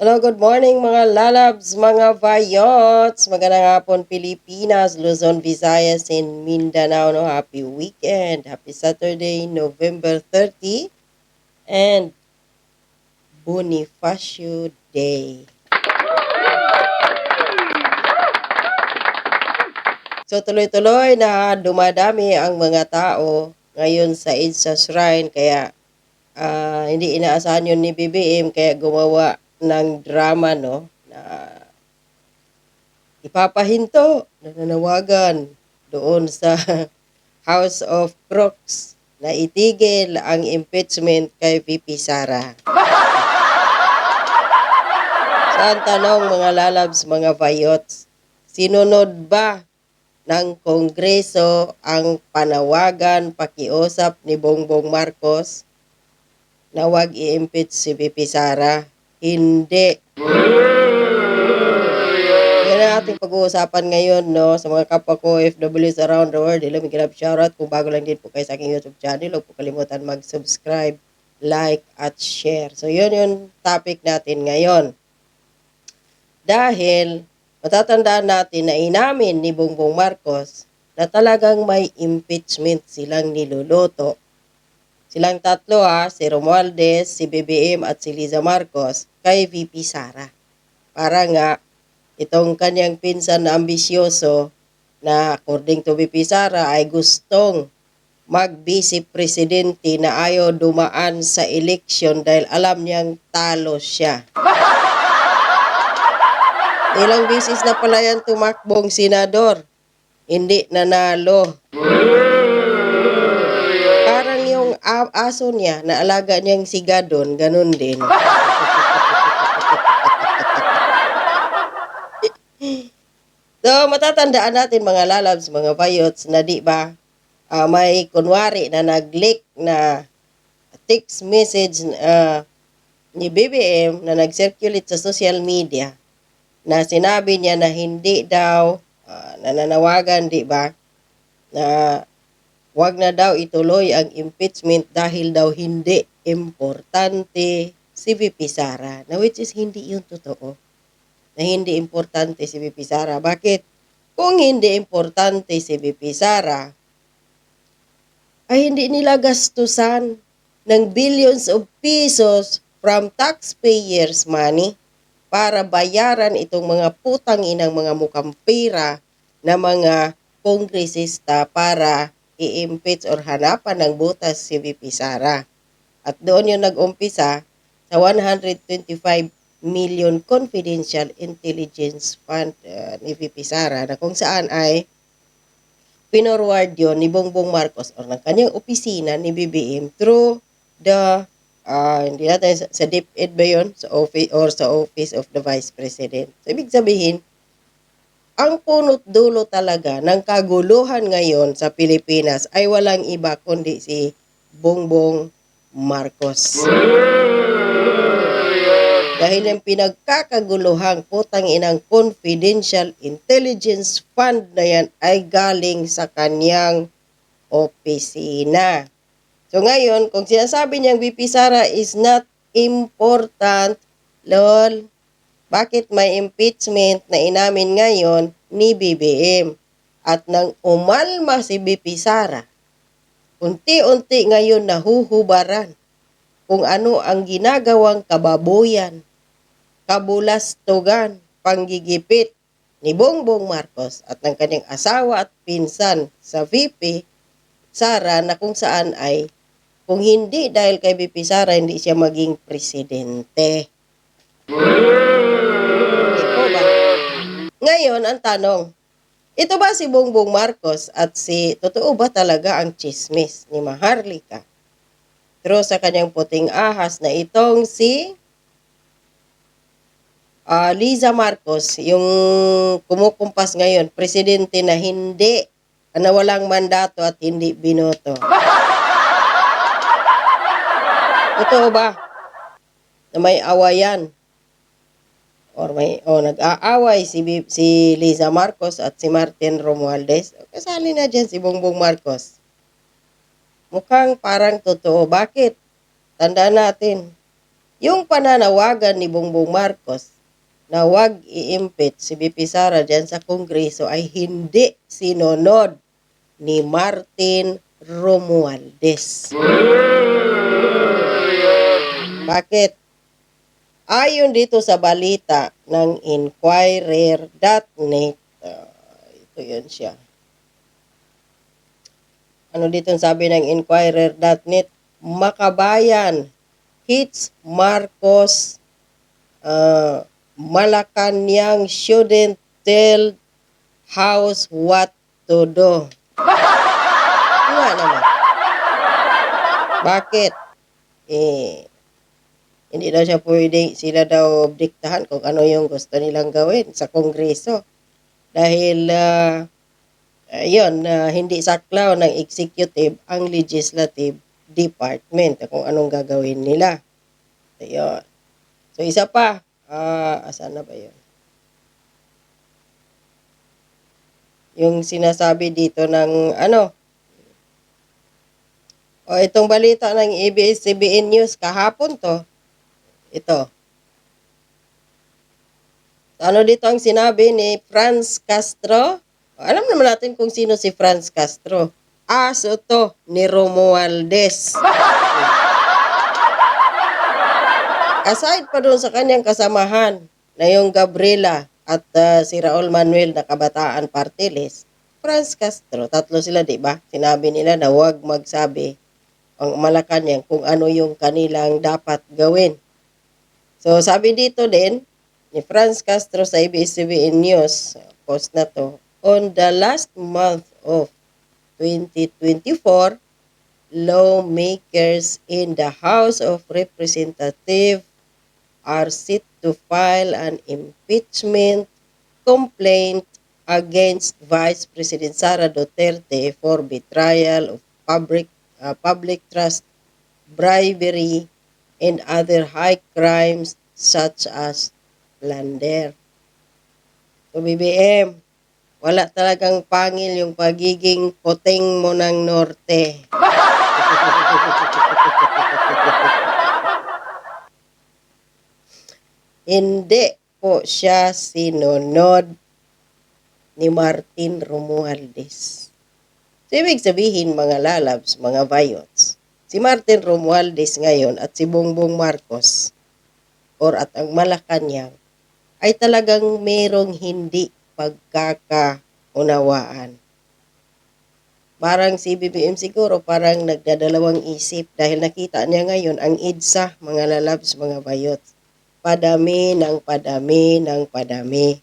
Hello, good morning mga lalabs, mga vayots. Magandang hapon Pilipinas, Luzon, Visayas, and Mindanao. No? Happy weekend. Happy Saturday, November 30. And Bonifacio Day. So tuloy-tuloy na dumadami ang mga tao ngayon sa EDSA Shrine kaya ah, hindi inaasahan yun ni BBM kaya gumawa ng drama no na ipapahinto nananawagan doon sa House of Crooks na itigil ang impeachment kay VP Sara. Saan tanong mga lalabs, mga vayots, sinunod ba ng Kongreso ang panawagan, pakiusap ni Bongbong Marcos na wag i-impeach si VP Sara? Hindi. Yan ang ating pag-uusapan ngayon no, sa mga kapwa ko OFWs around the world. Hello, Miguel shoutout. Kung bago lang din po kayo sa aking YouTube channel, huwag po kalimutan mag-subscribe, like, at share. So, yun yung topic natin ngayon. Dahil matatandaan natin na inamin ni Bongbong Marcos na talagang may impeachment silang niluluto. Silang tatlo ha, si Romualdez, si BBM at si Liza Marcos kay VP Sara. Para nga itong kanyang pinsan na ambisyoso na according to VP Sara ay gustong mag-vice presidente na ayaw dumaan sa eleksyon dahil alam niyang talo siya. Ilang bisis na pala yan tumakbong senador. Hindi nanalo. Aso niya na alaga niyang si Gadon, ganun din. so, matatandaan natin mga lalabs, mga bayots, na di ba ah, may kunwari na nag-leak na text message ah, ni BBM na nag-circulate sa social media na sinabi niya na hindi daw ah, nananawagan, di ba, na wag na daw ituloy ang impeachment dahil daw hindi importante si VP Sara. Na which is hindi yun totoo. Na hindi importante si VP Sara. Bakit? Kung hindi importante si VP Sara, ay hindi nila gastusan ng billions of pesos from taxpayers money para bayaran itong mga putang inang mga mukhang pera na mga kongresista para i-impeach or hanapan ng butas si VP Sara. At doon yung nag-umpisa sa 125 million confidential intelligence fund uh, ni VP Sara na kung saan ay pinorward yon ni Bongbong Marcos or ng kanyang opisina ni BBM through the ah, hindi natin sa DepEd ba yun? Sa office or sa office of the Vice President. So, ibig sabihin, ang punot dulo talaga ng kaguluhan ngayon sa Pilipinas ay walang iba kundi si Bongbong Marcos. Dahil yung pinagkakaguluhang putang inang confidential intelligence fund na yan ay galing sa kanyang opisina. So ngayon, kung sinasabi niyang VP Sara is not important, lol, bakit may impeachment na inamin ngayon ni BBM? At nang umalma si VP Sara, unti-unti ngayon nahuhubaran kung ano ang ginagawang kababoyan, kabulastugan, panggigipit ni Bongbong Marcos at ng kanyang asawa at pinsan sa VP Sara na kung saan ay kung hindi dahil kay VP Sara hindi siya maging presidente. Ba? Ngayon, ang tanong, ito ba si Bongbong Marcos at si, totoo ba talaga ang chismis ni Maharlika? True sa kanyang puting ahas na itong si ah, Liza Marcos, yung kumukumpas ngayon, presidente na hindi, na walang mandato at hindi binoto. Totoo ba? Na may awayan? Or may, o nag-aaway si, si Liza Marcos at si Martin Romualdez. Kasali na dyan si Bongbong Marcos. Mukhang parang totoo. Bakit? Tandaan natin, yung pananawagan ni Bongbong Marcos na wag i-impeach si BP Sara dyan sa Kongreso ay hindi sinunod ni Martin Romualdez. Bakit? Ayon dito sa balita ng Inquirer.net, ah, ito yun siya. Ano dito sabi ng Inquirer.net? Makabayan hits Marcos uh, Malacanang shouldn't tell House what to do. Nga naman. Bakit? Eh, hindi daw siya pwede, sila daw diktahan kung ano yung gusto nilang gawin sa Kongreso. Dahil, uh, yun, uh, hindi saklaw ng executive ang legislative department kung anong gagawin nila. So. So, isa pa, ah, asan na ba yun? Yung sinasabi dito ng, ano, o itong balita ng ABS-CBN News kahapon to, ito. Ano dito ang sinabi ni Franz Castro? Alam naman natin kung sino si Franz Castro. Aso to ni Romualdez. Aside pa doon sa kanyang kasamahan na yung Gabriela at ah, si Raul Manuel na kabataan party list, Franz Castro, tatlo sila, di ba? Sinabi nila na huwag magsabi ang Malacanang kung ano yung kanilang dapat gawin. So, sabi dito din, ni Franz Castro sa ABS-CBN News, post na to, on the last month of 2024, lawmakers in the House of Representatives are set to file an impeachment complaint against Vice President Sara Duterte for betrayal of public uh, public trust, bribery, and other high crimes such as plunder. So BBM, wala talagang pangil yung pagiging puting mo ng norte. Hindi po siya sinunod ni Martin Romualdez. So, ibig sabihin, mga lalabs, mga bayots, si Martin Romualdez ngayon at si Bongbong Marcos or at ang Malacanang ay talagang merong hindi pagkakaunawaan. Parang si BBM siguro parang nagdadalawang isip dahil nakita niya ngayon ang EDSA, mga lalabs, mga bayots. Padami ng padami ng padami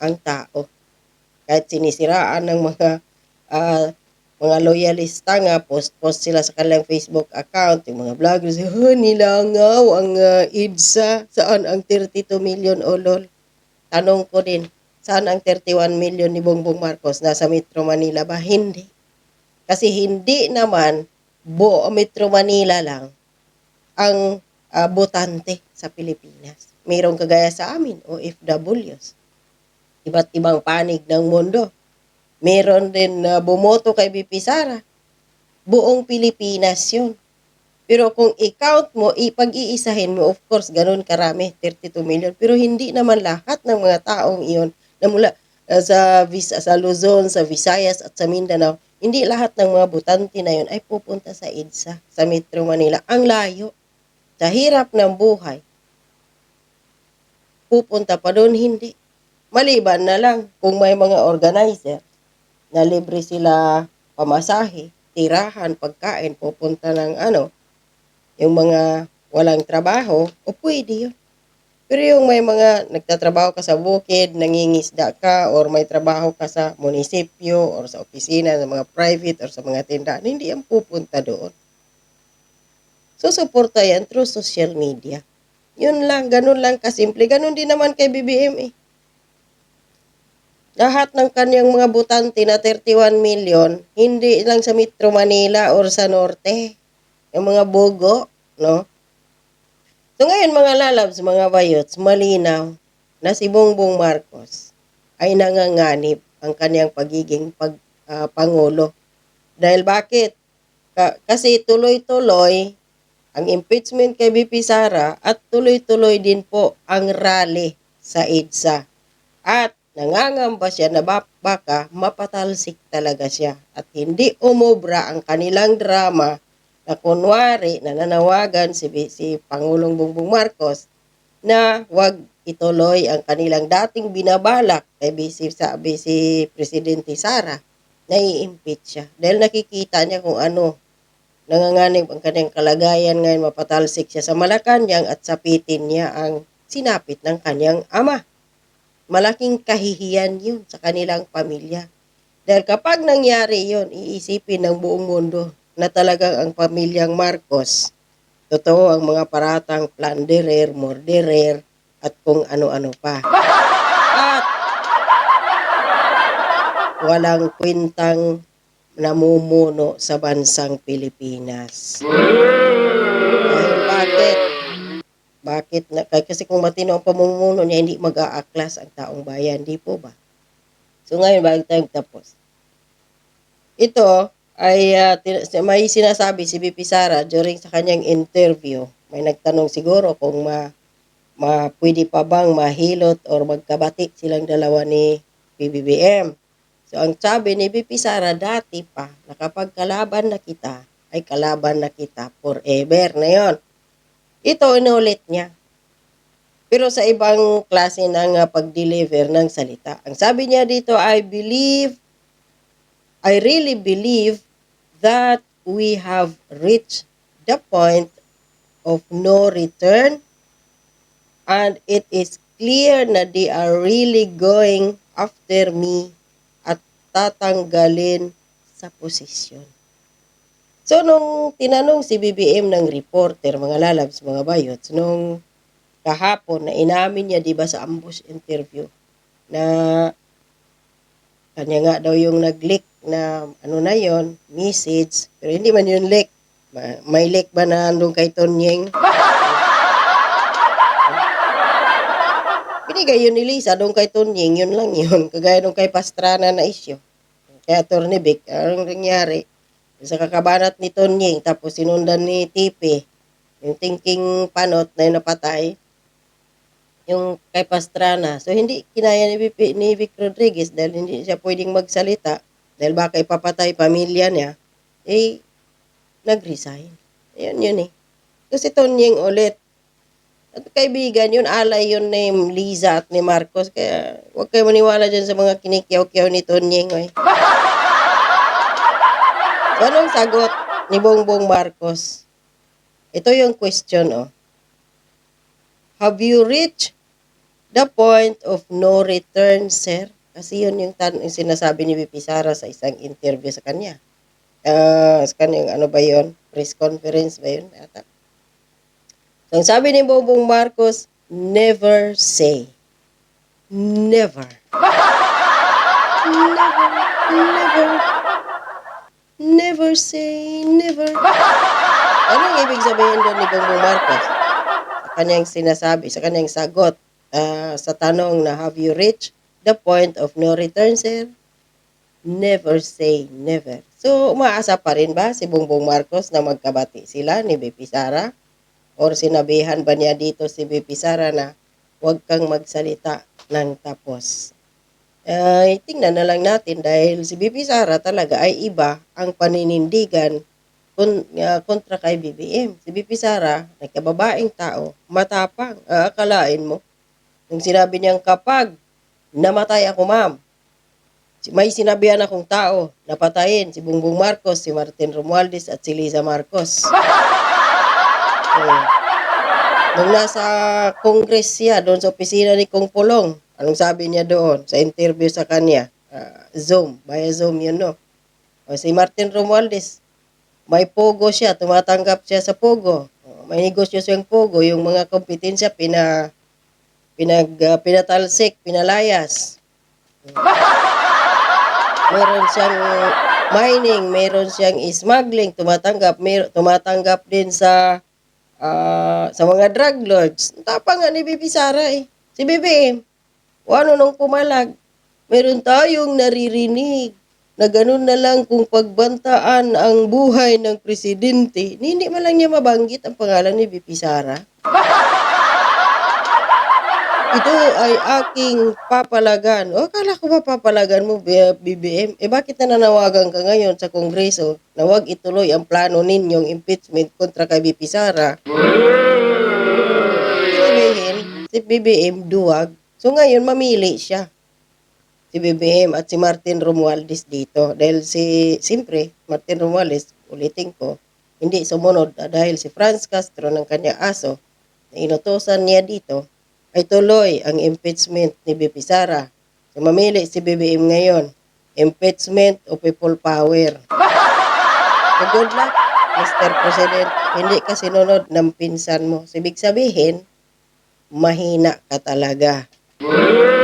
ang tao. Kahit sinisiraan ng mga ah, mga loyalista nga, post-post sila sa kanilang Facebook account, yung mga vloggers, oh, nilangaw ang uh, EDSA, saan ang 32 million olol? Tanong ko din, saan ang 31 million ni Bongbong Marcos? Nasa Metro Manila ba? Hindi. Kasi hindi naman buo Metro Manila lang ang ah, botante sa Pilipinas. Mayroong kagaya sa amin, OFWs. Iba't ibang panig ng mundo. Meron din na bumoto kay BP Sara. Buong Pilipinas yun. Pero kung i-count mo, ipag-iisahin mo, of course, ganun karami, 32 million. Pero hindi naman lahat ng mga taong iyon na mula uh, sa, sa Luzon, sa Visayas at sa Mindanao, hindi lahat ng mga butante na yun ay pupunta sa EDSA, sa Metro Manila. Ang layo. Sa hirap ng buhay, pupunta pa doon, hindi. Maliban na lang kung may mga organizer na libre sila pamasahe, tirahan, pagkain, pupunta ng ano, yung mga walang trabaho, o pwede yun. Pero yung may mga nagtatrabaho ka sa bukid, nangingisda ka, or may trabaho ka sa munisipyo, or sa opisina, ng mga private, or sa mga tindahan, hindi yan pupunta doon. So, suporta yan through social media. Yun lang, ganun lang kasimple. Ganun din naman kay BBM eh. Lahat ng kanyang mga butante na 31 million, hindi lang sa Metro Manila or sa Norte. Yung mga bogo, no? So ngayon mga lalabs, mga bayots, malinaw na si Bongbong Marcos ay nanganganib ang kanyang pagiging pag, ah, pangulo. Dahil bakit? Ka- kasi tuloy-tuloy ang impeachment kay BP Sara at tuloy-tuloy din po ang rally sa EDSA. At nangangamba siya na ba- baka mapatalsik talaga siya at hindi umobra ang kanilang drama na kunwari nananawagan si, si Pangulong Bongbong Marcos na wag ituloy ang kanilang dating binabalak kay BC, sabi si Presidente Sara na i-impeach siya. Dahil nakikita niya kung ano nanganganib ang kanyang kalagayan ngayon mapatalsik siya sa Malacanang at sapitin niya ang sinapit ng kanyang ama. Malaking kahihiyan yun sa kanilang pamilya. Dahil kapag nangyari yun, iisipin ng buong mundo na talagang ang pamilyang Marcos, totoo ang mga paratang plunderer, murderer, at kung ano-ano pa. At walang kwintang namumuno sa bansang Pilipinas. Dahil bakit? Bakit? Na, kasi kung matino ang pamumuno niya, hindi mag-aaklas ang taong bayan. Di po ba? So ngayon, bago tayo tapos. Ito ay uh, may sinasabi si BP Sara during sa kanyang interview. May nagtanong siguro kung ma, ma pwede pa bang mahilot or magkabati silang dalawa ni PBBM. So ang sabi ni BP Sara dati pa na kapag kalaban na kita ay kalaban na kita forever na yon. Ito inulit niya. Pero sa ibang klase ng uh, pag-deliver ng salita. Ang sabi niya dito, I believe, I really believe that we have reached the point of no return and it is clear na they are really going after me at tatanggalin sa posisyon. So, nung tinanong si BBM ng reporter, mga lalabs, mga bayots, nung kahapon na inamin niya, di ba, sa ambush interview, na kanya nga daw yung nag-leak na ano na yon message, pero hindi man yun leak. Ma- May leak ba na andun kay Tonyeng? Binigay yun ni Lisa doon kay Tonyeng, yun lang yun. Kagaya nung kay Pastrana na issue. Kaya. Vic, anong nangyari? Sa kakabanat ni Tonyeng, tapos sinundan ni Tipe, yung thinking panot na yung napatay, yung kay Pastrana. So, hindi kinaya ni, Vic, ni Vic Rodriguez dahil hindi siya pwedeng magsalita dahil baka ipapatay pamilya niya, eh, nag-resign. Yun yun eh. Kasi Tonyeng ulit, at kaibigan yun, alay yun ni Liza at ni Marcos. Kaya huwag kayo maniwala dyan sa mga kinikyaw-kyaw ni Tonyeng. Eh. Anong sagot ni Bongbong Marcos? Ito yung question, oh. Have you reached the point of no return, sir? Kasi yun yung, tan- yung sinasabi ni VP Sara sa isang interview sa kanya. Ah, sa kanyang ano ba yun? Press conference ba yun? Ata. So, ang sabi ni Bongbong Marcos, never say. Never, never. Never say never. Anong ibig sabihin doon ni Bongbong Marcos? Sa kanyang sinasabi, sa kanyang sagot ah, sa tanong na have you reached the point of no return, sir? Never say never. So, umaasa pa rin ba si Bongbong Marcos na magkabati sila ni BP Sara? Or sinabihan ba niya dito si BP Sara na huwag kang magsalita ng tapos? Ay, tingnan na lang natin dahil si BP Sara talaga ay iba ang paninindigan kun, ah, kontra kay BBM. Si BP Sara, nagkababaeng tao, matapang, aakalain mo. Nung sinabi niyang kapag namatay ako ma'am, may sinabihan akong tao, napatayin si Bongbong Marcos, si Martin Romualdez at si Liza Marcos. Oh. Nung nasa Congress siya, doon sa opisina ni Kong Pulong, anong sabi niya doon sa interview sa kanya? Ah, Zoom, via Zoom yun, no? O, si Martin Romualdez, may pogo siya, tumatanggap siya sa pogo. O, may negosyo siyang pogo, yung mga kompetensya pina, pinag, ah, pinatalsik, pinalayas. Meron siyang mining, meron siyang smuggling, tumatanggap, mer- tumatanggap din sa ah, sa mga drug lords. Ang Tapang nga ni Bibi Sara eh. Si Bibi, o ano nung pumalag, meron tayong naririnig na ganun na lang kung pagbantaan ang buhay ng presidente, hindi man lang niya mabanggit ang pangalan ni BP Sara. Ito ay aking papalagan. O, akala ko ba papalagan mo, BBM? Eh, bakit nananawagan ka ngayon sa Kongreso na huwag ituloy ang plano ninyong impeachment kontra kay BP Sara? Sabihin, si BBM duwag. So ngayon, mamili siya. Si BBM at si Martin Romualdez dito. Dahil si, siyempre, Martin Romualdez, ulitin ko, hindi sumunod ah, dahil si Franz Castro ng kanya aso na inutosan niya dito ay tuloy ang impeachment ni BP Sara. So mamili si BBM ngayon, impeachment o people power. So good luck, Mr. President. Hindi ka sinunod ng pinsan mo. So, ibig sabihin, mahina ka talaga. Woo!